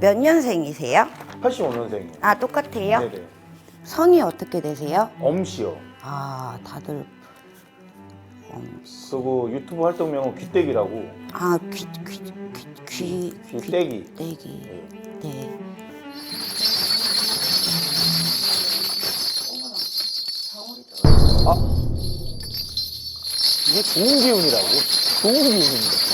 몇 년생이세요? 85년생이에요. 아, 똑같아요? 네네. 성이 어떻게 되세요? 엄씨요. 아, 다들 음, 그리고 유튜브 활동명은 귀때기라고. 아, 귀, 귀, 귀, 귀, 귀때기. 귀때기. 네. 네. 아 이게 좋은 기운이라고? 좋은 기운입니다.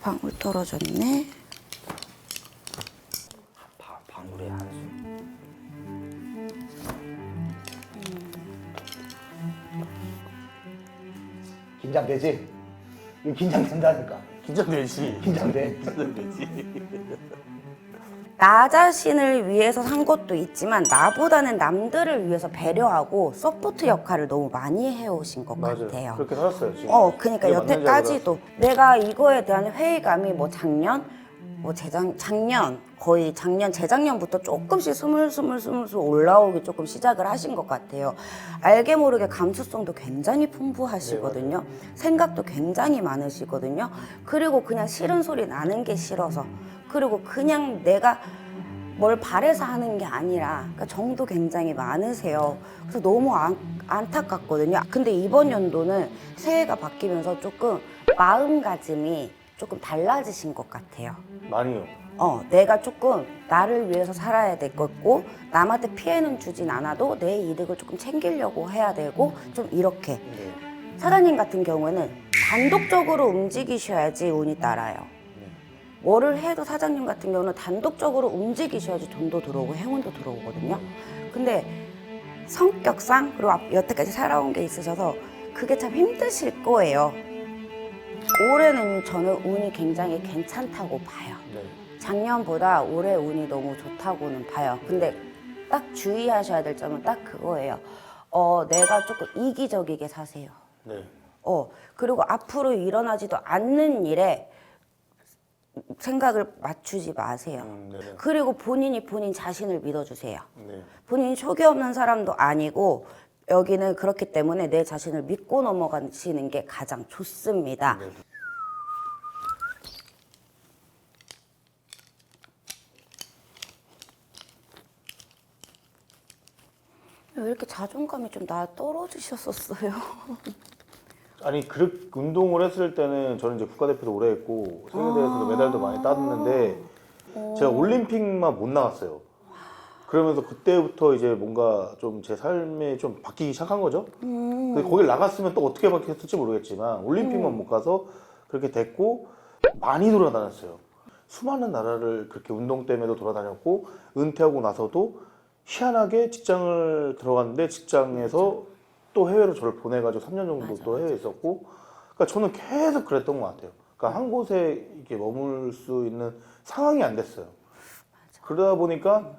방울 떨어졌네. 바, 방울의 한수. 긴장되지? 이거 긴장된다니까. 긴장되지. 긴장돼. 긴장되지. 나 자신을 위해서 산 것도 있지만 나보다는 남들을 위해서 배려하고 서포트 역할을 너무 많이 해오신 것 맞아요. 같아요. 그렇게 살았어요 지금. 어, 그러니까 여태까지도 내가 이거에 대한 회의감이 뭐 작년, 뭐 재작 작년 거의 작년 재작년부터 조금씩 스물스물 스물스물 올라오기 조금 시작을 하신 것 같아요. 알게 모르게 감수성도 굉장히 풍부하시거든요. 생각도 굉장히 많으시거든요. 그리고 그냥 싫은 소리 나는 게 싫어서 그리고 그냥 내가 뭘 바래서 하는 게 아니라 그러니까 정도 굉장히 많으세요. 그래서 너무 안, 안타깝거든요. 근데 이번 연도는 새해가 바뀌면서 조금 마음가짐이 조금 달라지신 것 같아요. 많이요. 어, 내가 조금 나를 위해서 살아야 될 거고 남한테 피해는 주진 않아도 내 이득을 조금 챙기려고 해야 되고 좀 이렇게 네. 사장님 같은 경우에는 단독적으로 움직이셔야지 운이 따라요. 뭐를 해도 사장님 같은 경우는 단독적으로 움직이셔야지 돈도 들어오고 행운도 들어오거든요. 근데 성격상 그리고 앞- 여태까지 살아온 게 있으셔서 그게 참 힘드실 거예요. 올해는 저는 운이 굉장히 괜찮다고 봐요. 네. 작년보다 올해 운이 너무 좋다고는 봐요. 근데 딱 주의하셔야 될 점은 딱 그거예요. 어, 내가 조금 이기적이게 사세요. 네. 어, 그리고 앞으로 일어나지도 않는 일에 생각을 맞추지 마세요. 음, 네. 그리고 본인이 본인 자신을 믿어주세요. 네. 본인이 촉이 없는 사람도 아니고 여기는 그렇기 때문에 내 자신을 믿고 넘어가시는 게 가장 좋습니다. 네. 왜 이렇게 자존감이 좀 나 떨어지셨었어요? 아니 그 운동을 했을 때는 저는 이제 국가대표도 오래 했고 세계대회에서도 메달도 많이 땄는데 제가 올림픽만 못 나갔어요. 그러면서 그때부터 이제 뭔가 좀 제 삶에 좀 바뀌기 시작한 거죠. 근데 거길 나갔으면 또 어떻게 바뀌었을지 모르겠지만 올림픽만 못 가서 그렇게 됐고 많이 돌아다녔어요. 수많은 나라를 그렇게 운동 때문에도 돌아다녔고 은퇴하고 나서도 희한하게 직장을 들어갔는데 직장에서 또 해외로 저를 보내가지고 3년 정도 또 해외에 있었고 그러니까 저는 계속 그랬던 것 같아요. 그러니까 한 곳에 이렇게 머물 수 있는 상황이 안 됐어요. 그러다 보니까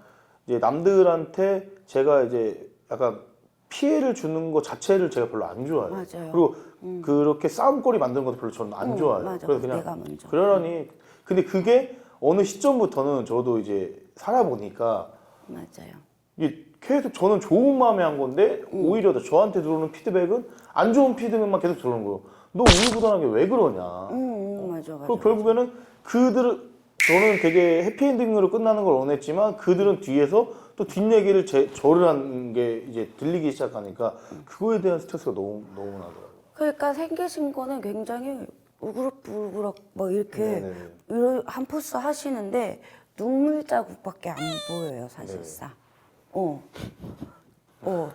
이제 남들한테 제가 이제 약간 피해를 주는 것 자체를 제가 별로 안 좋아해요. 맞아요. 그리고 그렇게 싸움거리 만드는 것도 별로 저는 안 음, 좋아해요. 맞아. 그래서 그냥 내가 먼저. 그러려니 근데 그게 어느 시점부터는 저도 이제 살아보니까 맞아요. 이게 계속 저는 좋은 마음에 한 건데 음. 오히려 더 저한테 들어오는 피드백은 안 좋은 피드백만 계속 들어오는 거예요. 너 우유부단하게 왜 그러냐. 음, 음, 맞아, 맞아. 그리고 결국에는 그들 저는 되게 해피엔딩으로 끝나는 걸 원했지만 그들은 뒤에서 또 뒷얘기를 제, 저를 한 게 이제 들리기 시작하니까 그거에 대한 스트레스가 너무 너무 나더라고요. 그러니까 생기신 거는 굉장히 우그럭부그럭 뭐 이렇게. 이런 한 포스 하시는데 눈물 자국밖에 안 보여요 사실상. 어, 어.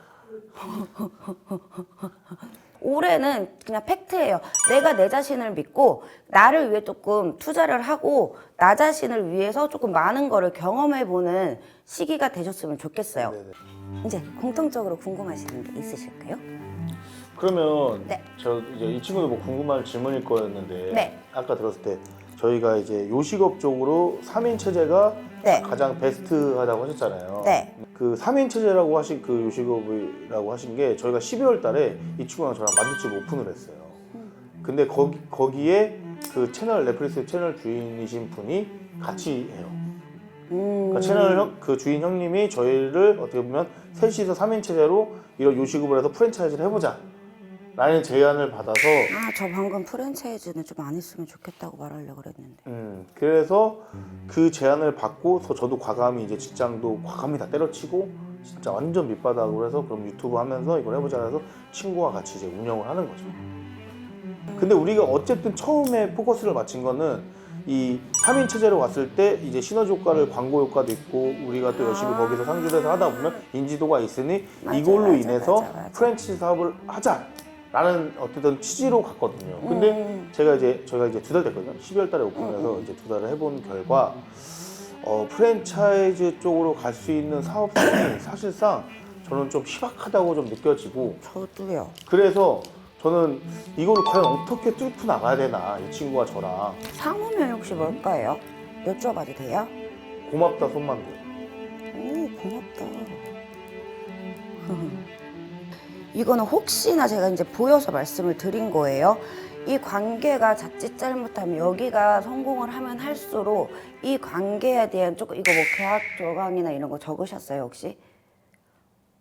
올해는 그냥 팩트예요. 내가 내 자신을 믿고 나를 위해 조금 투자를 하고 나 자신을 위해서 조금 많은 거를 경험해 보는 시기가 되셨으면 좋겠어요. 네네. 이제 공통적으로 궁금하신 게 있으실까요? 그러면 네. 저 이제 이 친구도 뭐 궁금한 질문일 거였는데 네. 아까 들었을 때 저희가 이제 요식업 쪽으로 3인 체제가 네. 가장 베스트하다고 하셨잖아요. 네. 그 3인 체제라고 하신 그 요식업이라고 하신 게 저희가 12월 달에 이 친구랑 저랑 만두집 오픈을 했어요. 근데 거기 거기에 그 채널 넷플릭스 채널 주인이신 분이 같이 해요. 음, 그러니까 채널 형, 그 주인 형님이 저희를 어떻게 보면 셋이서 3인 체제로 이런 요식업을 해서 프랜차이즈를 해보자 라는 제안을 받아서 아, 저 방금 프랜차이즈는 좀 안 했으면 좋겠다고 말하려고 그랬는데. 음, 그래서 그 제안을 받고서 저도 과감히 이제 직장도 과감히 다 때려치고 진짜 완전 밑바닥으로 해서 그럼 유튜브 하면서 이걸 해보자 해서 친구와 같이 이제 운영을 하는 거죠. 근데 우리가 어쨌든 처음에 포커스를 맞춘 거는 이 3인 체제로 왔을 때 이제 시너지 효과를 광고 효과도 있고 우리가 또 열심히 아. 거기서 상주해서 하다 보면 인지도가 있으니 맞아, 이걸로 맞아, 인해서 맞아, 맞아. 프랜차이즈 사업을 하자 라는 어쨌든 취지로 갔거든요. 근데 음. 제가 이제 저희가 이제 두 달 됐거든요. 12월 달에 오픈해서 이제 두 달을 해본 결과 어, 프랜차이즈 쪽으로 갈 수 있는 사업성이 사실상 저는 좀 희박하다고 좀 느껴지고 저도요. 그래서 저는 이거를 과연 어떻게 뚫고 나가야 되나 이 친구가 저랑 상호명이 혹시 뭘까요? 여쭤봐도 돼요? 고맙다 손만두 오, 고맙다. 이거는 혹시나 제가 이제 보여서 말씀을 드린 거예요. 이 관계가 자칫 잘못하면 여기가 성공을 하면 할수록 이 관계에 대한 조금 이거 뭐 계약 조항이나 이런 거 적으셨어요 혹시?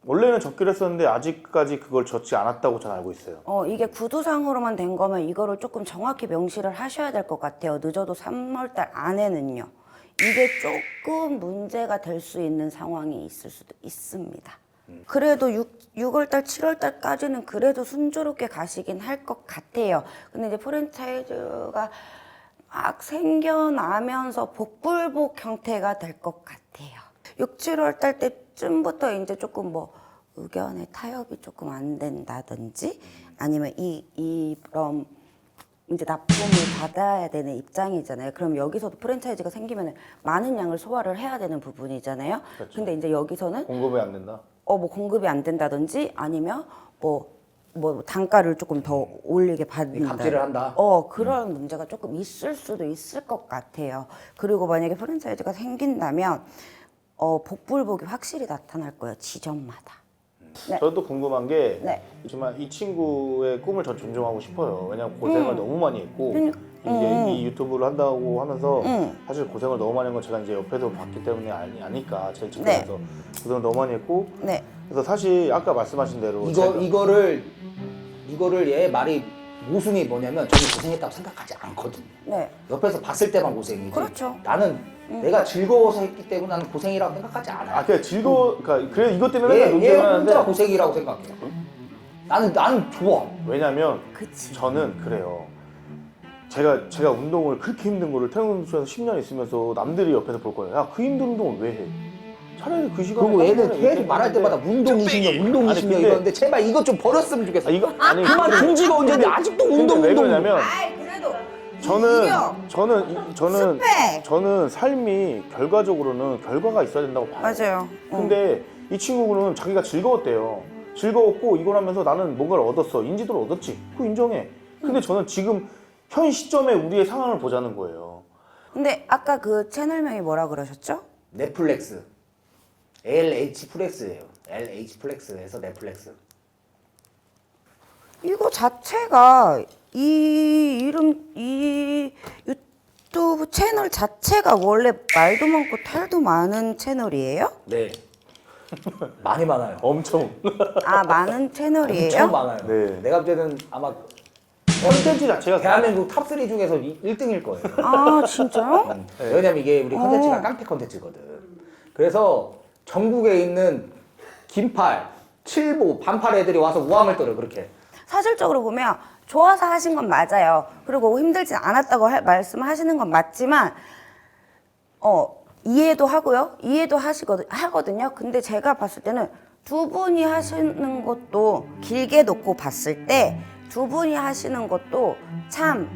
원래는 적기로 했었는데 아직까지 그걸 적지 않았다고 저는 알고 있어요. 어 이게 구두상으로만 된 거면 이거를 조금 정확히 명시를 하셔야 될 것 같아요. 늦어도 3월달 안에는요. 이게 조금 문제가 될 수 있는 상황이 있을 수도 있습니다. 그래도 6, 6월달, 7월달까지는 그래도 순조롭게 가시긴 할 것 같아요. 근데 이제 프랜차이즈가 막 생겨나면서 복불복 형태가 될 것 같아요. 6, 7월달 때쯤부터 이제 조금 뭐 의견의 타협이 조금 안 된다든지 아니면 이, 이런 이제 납품을 받아야 되는 입장이잖아요. 그럼 여기서도 프랜차이즈가 생기면 많은 양을 소화를 해야 되는 부분이잖아요. 그렇죠. 근데 이제 여기서는 공급이 안 된다. 어 뭐 공급이 안 된다든지 아니면 뭐뭐 단가를 조금 더 올리게 받는다. 갑질을 한다. 어 그런 문제가 조금 있을 수도 있을 것 같아요. 그리고 만약에 프랜차이즈가 생긴다면 어 복불복이 확실히 나타날 거예요. 지점마다. 네. 저도 궁금한 게 네. 정말 이 친구의 꿈을 전 존중하고 싶어요. 왜냐면 고생을 너무 많이 했고 음. 이제 이 유튜브를 한다고 하면서 음. 사실 고생을 너무 많이 한 건 제가 이제 옆에서 봤기 때문에 아니, 아니까 제일 네. 직접해서 고생을 너무 많이 했고 네. 그래서 사실 아까 말씀하신 대로 이거 제가 이거를 이거를 얘 말이 모순이 뭐냐면 저는 고생했다고 생각하지 않거든요. 네. 옆에서 봤을 때만 고생이지. 그렇죠. 나는 내가 즐거워서 했기 때문에 나는 고생이라고 생각하지 않아. 아 그냥 즐거워 그러니까 그래 이것 때문에 얘, 맨날 얘 논쟁을 혼자 하는데 고생이라고 생각해. 나는 나는 좋아. 왜냐면 그치. 저는 그래요. 제가 제가 운동을 그렇게 힘든 거를 태릉선수에서 10년 있으면서 남들이 옆에서 볼 거예요. 야 그 힘든 운동을 왜 해? 차라리 그 시간에 그리고 거는 계속 말할 때마다 했는데 운동이시냐 운동이시냐 근데- 이러는데 제발 이거 좀 버렸으면 좋겠어. 아 이거 아니 그만 근데- 중지가 언제인데 아직도 근데 운동 왜 운동. 그러냐면 아이 그래도 저는. 저는 이- 저는 스펙. 저는 삶이 결과적으로는 결과가 있어야 된다고 봐요. 맞아요. 어. 근데 이 친구는 자기가 즐거웠대요. 즐거웠고 이걸 하면서 나는 뭔가를 얻었어. 인지도를 얻었지. 그거 인정해. 근데 저는 지금 현 시점에 우리의 상황을 보자는 거예요. 근데 아까 그 채널명이 뭐라 그러셨죠? 넷플렉스. LH 플렉스예요. LH 플렉스에서 넷플렉스. 이거 자체가 이 이름 이 유튜브 채널 자체가 원래 말도 많고 탈도 많은 채널이에요? 네. 많이 많아요. 엄청. 아 많은 채널이에요? 엄청 많아요. 네. 내가 볼 때는 아마 컨텐츠 자체가 대한민국 탑3 중에서 1등일 거예요. 아 진짜요? 네. 왜냐면 이게 우리 컨텐츠가 어. 깡패 컨텐츠거든. 그래서 전국에 있는 긴팔, 칠보, 반팔 애들이 와서 우함을 떨어 그렇게. 사실적으로 보면 좋아서 하신 건 맞아요. 그리고 힘들지 않았다고 할- 말씀하시는 건 맞지만 어 이해도 하고요. 이해도 하시거든 하거든요. 근데 제가 봤을 때는 두 분이 하시는 것도 길게 놓고 봤을 때 두 분이 하시는 것도 참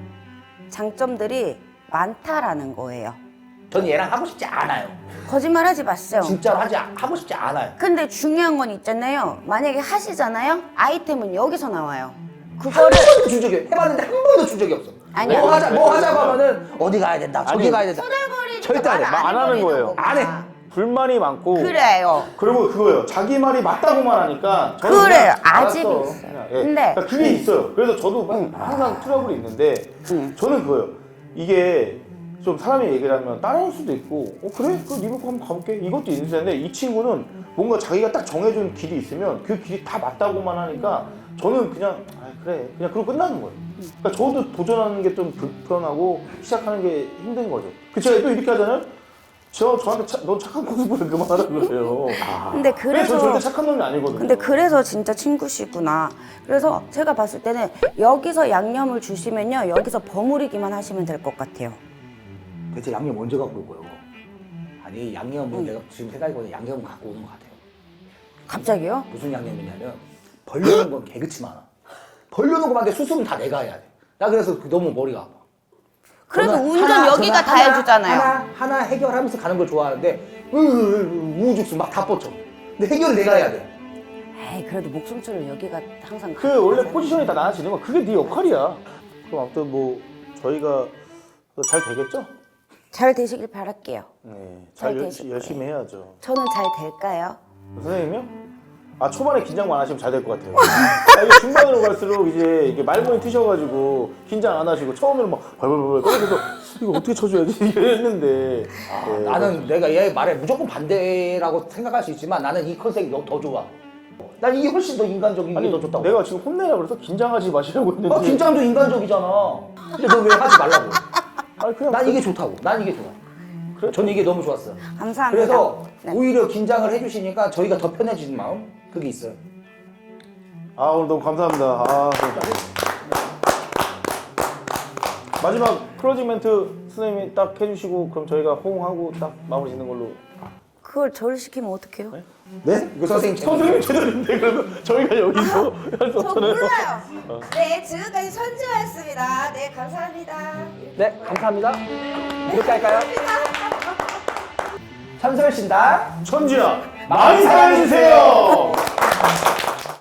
장점들이 많다라는 거예요. 전 얘랑 하고 싶지 않아요. 거짓말하지 마세요. 진짜로 하지 않- 하고 싶지 않아요. 근데 중요한 건 있잖아요. 만약에 하시잖아요. 아이템은 여기서 나와요. 그거를 한 번도 준 적이 없어. 해봤는데 한 번도 준 적이 없어. 아니야. 뭐 하자, 뭐 하자고 하면은 어디 가야 된다, 저기 아니, 가야 된다. 절대 안 해. 말안 하는 거예요. 안 해. 불만이 많고. 그래요. 그리고 그거예요. 자기 말이 맞다고만 하니까 저는 그래요. 그냥 아집이 알았어. 있어요. 그냥, 예. 근데- 그러니까 그게 있어요. 그래서 저도 항상 트러블이 있는데 저는 그거예요. 이게 좀 사람이 얘기를 하면 따라올 수도 있고 어 그래? 그 리버풀 한번 가볼게 이것도 있는데 이 친구는 뭔가 자기가 딱 정해준 길이 있으면 그 길이 다 맞다고만 하니까 저는 그냥 아 그래 그냥 그러고 끝나는 거예요. 그러니까 저도 도전하는 게 좀 불편하고 시작하는 게 힘든 거죠. 그 제가 또 이렇게 하잖아요. 저 저한테 차, 넌 착한 코스프레 그만하라 그래요. 근데 그래서 저 절대 착한 놈이 아니거든요. 근데 그래서 진짜 친구시구나. 그래서 제가 봤을 때는 여기서 양념을 주시면요. 여기서 버무리기만 하시면 될 것 같아요. 대체 양념 언제 갖고 올 거예요? 아니 양념은 내가 지금 생각해보니 양념은 갖고 오는 것 같아요. 갑자기요? 무슨 양념이냐면 벌려놓은 건 개그치 많아. 벌려놓은 거만데 수습은 다 내가 해야 돼. 나 그래서 그 너무 머리가 아파. 그래도 저는 운전 하나, 여기가 저는 다 하나, 해주잖아요. 하나 하나 해결하면서 가는 걸 좋아하는데 으, 으, 으, 우후죽순 막 다 뻗쳐. 근데 해결을 내가 해야 돼. 에이 그래도 목숨줄을 여기가 항상 그 원래 포지션이 다 나눠지는 거 그게 네 역할이야. 그럼 아무튼 뭐 저희가 잘 되겠죠? 잘 되시길 바랄게요. 네, 잘 잘 열- 되실 열심히 해야죠. 저는 잘 될까요? 선생님이요? 아 초반에 긴장 만 하시면 잘 될 것 같아요. 아, 이게 중반으로 갈수록 이제 이게 말문이 트셔가지고 긴장 안 하시고 처음에는 막 벌벌벌 떨면서 이거 어떻게 쳐줘야지 이랬는데 아, 네, 나는 내가 얘 말에 무조건 반대라고 생각할 수 있지만 나는 이 컨셉이 더, 더 좋아. 난 이게 훨씬 더 인간적인 게 더 좋다고. 내가 지금 혼내라 그래서 긴장하지 마시라고 했는데 아, 긴장도 인간적이잖아. 근데 너 왜 하지 말라고? 아니 그냥 난 이게 좋다고. 난 이게 좋아. 그래? 전 이게 너무 좋았어. 감사합니다. 그래서 네. 오히려 긴장을 해주시니까 저희가 더 편해지는 마음 그게 있어요. 아 오늘 너무 감사합니다. 아, 마지막 클로징 멘트 선생님이 딱 해주시고 그럼 저희가 호응하고 딱 마무리 짓는 걸로. 그걸 저를 시키면 어떡해요? 네? 이거 선생님. 선생님 채널인데 그러면 저희가 여기서 할수 없잖아요. 몰라요. 네, 지금까지 선주였습니다. 네, 감사합니다. 네, 감사합니다. 이렇게 할까요? 찬설 신다. 천지야 많이 사랑해주세요. Thank you.